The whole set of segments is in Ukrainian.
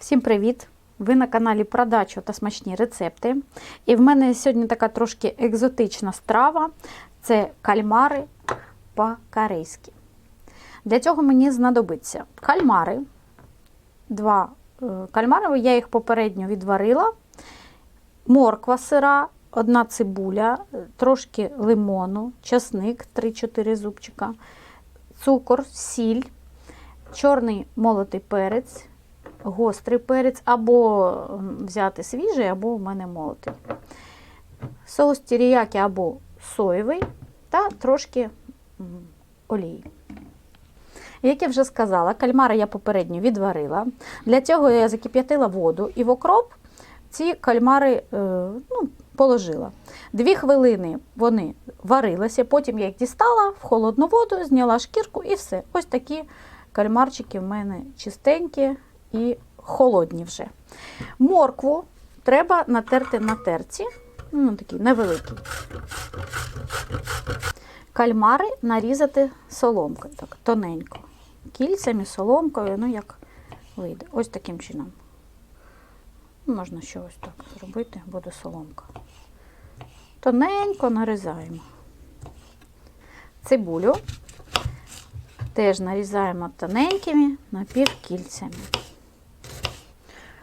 Всім привіт! Ви на каналі про дачу та смачні рецепти. І в мене сьогодні така трошки екзотична страва це кальмари по-корейськи. Для цього мені знадобиться кальмари. Два е, кальмари, я їх попередньо відварила, морква сира, одна цибуля, трошки лимону, часник 3-4 зубчика, цукор, сіль, чорний молотий перець, гострий перець, або взяти свіжий, або в мене молотий. Соус тіріякі або соєвий та трошки олії. Як я вже сказала, кальмари я попередньо відварила. Для цього я закип'ятила воду і в окроп ці кальмари е, ну, положила. Дві хвилини вони варилися, потім я їх дістала в холодну воду, зняла шкірку і все. Ось такі кальмарчики в мене чистенькі і холодні вже. Моркву треба натерти на терці, ну такий невеликий. Кальмари нарізати соломкою, так, тоненько. Кільцями, соломкою, ну як вийде. Ось таким чином. Можна ще ось так зробити, буде соломка. Тоненько нарізаємо. Цибулю теж нарізаємо тоненькими напівкільцями.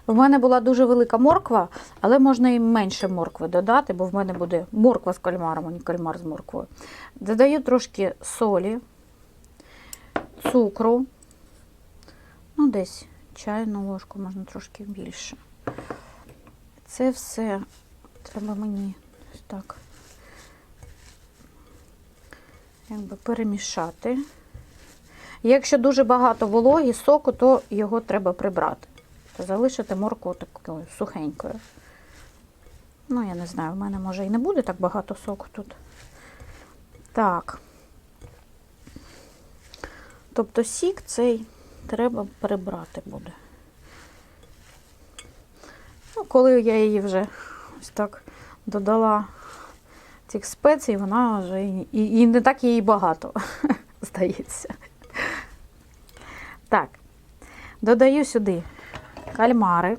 В мене була дуже велика морква, але можна і менше моркви додати, бо в мене буде морква з кальмаром, а не кальмар з морквою. Додаю трошки солі, цукру, ну десь чайну ложку, можна трошки більше. Це все треба мені так якби перемішати. Якщо дуже багато вологі, соку, то його треба прибрати. Залишити морку такою сухенькою. Ну, я не знаю, в мене може і не буде так багато соку тут. Так. Тобто сік цей треба прибрати буде. Ну, коли я її вже ось так додала цих спецій, вона вже і, і не так її багато, здається. Так, додаю сюди кальмари.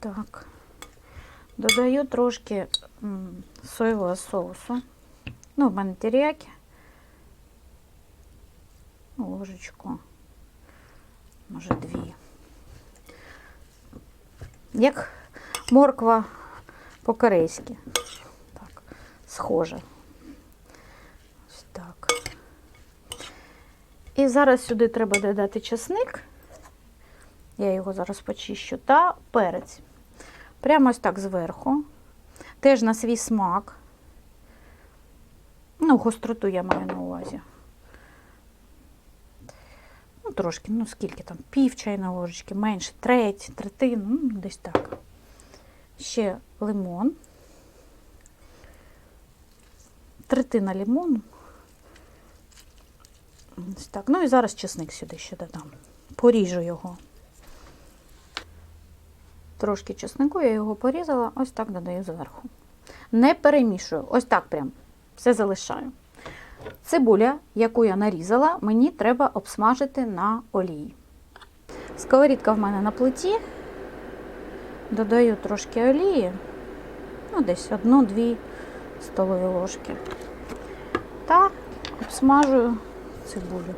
Так. Додаю трошки соєвого соусу. Ну, в мене теріякі. Ложечку. Може, дві. Як морква по-корейськи. Так, схоже. Ось так. І зараз сюди треба додати чесник. Я його зараз почищу, та перець. Прямо ось так зверху. Теж на свій смак. Ну, гостроту я маю на увазі. Ну, трошки, ну скільки там, пів чайної ложечки, менше, треть, третину, ну, десь так. Ще лимон. Третина лимону. Так. Ну і зараз чесник сюди ще додам. Поріжу його. Трошки чеснику, я його порізала, ось так додаю зверху. Не перемішую, ось так прям. Все залишаю. Цибуля, яку я нарізала, мені треба обсмажити на олії. Сковорідка в мене на плиті. Додаю трошки олії, ну, десь одну-дві столові ложки. Та обсмажую цибулю.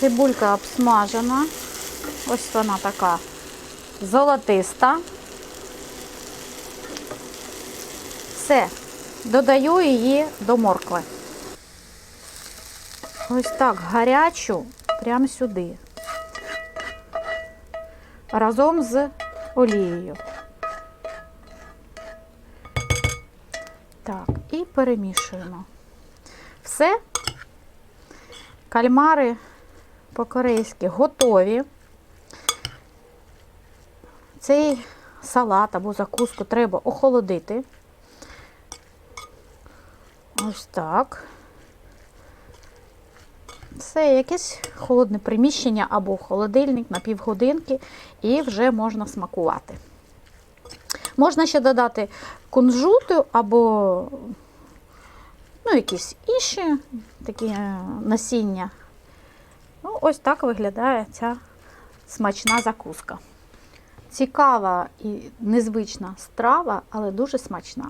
Цибулька обсмажена. Ось вона така золотиста. Все, додаю її до моркви. Ось так гарячу, прямо сюди. Разом з олією. Так, і перемішуємо. Все. Кальмари по-корейськи готові. Цей салат або закуску треба охолодити. Ось так. Це якесь холодне приміщення або холодильник на півгодинки, і вже можна смакувати. Можна ще додати кунжуту або ну, якісь інші такі е, насіння. Ну, ось так виглядає ця смачна закуска. Цікава і незвична страва, але дуже смачна.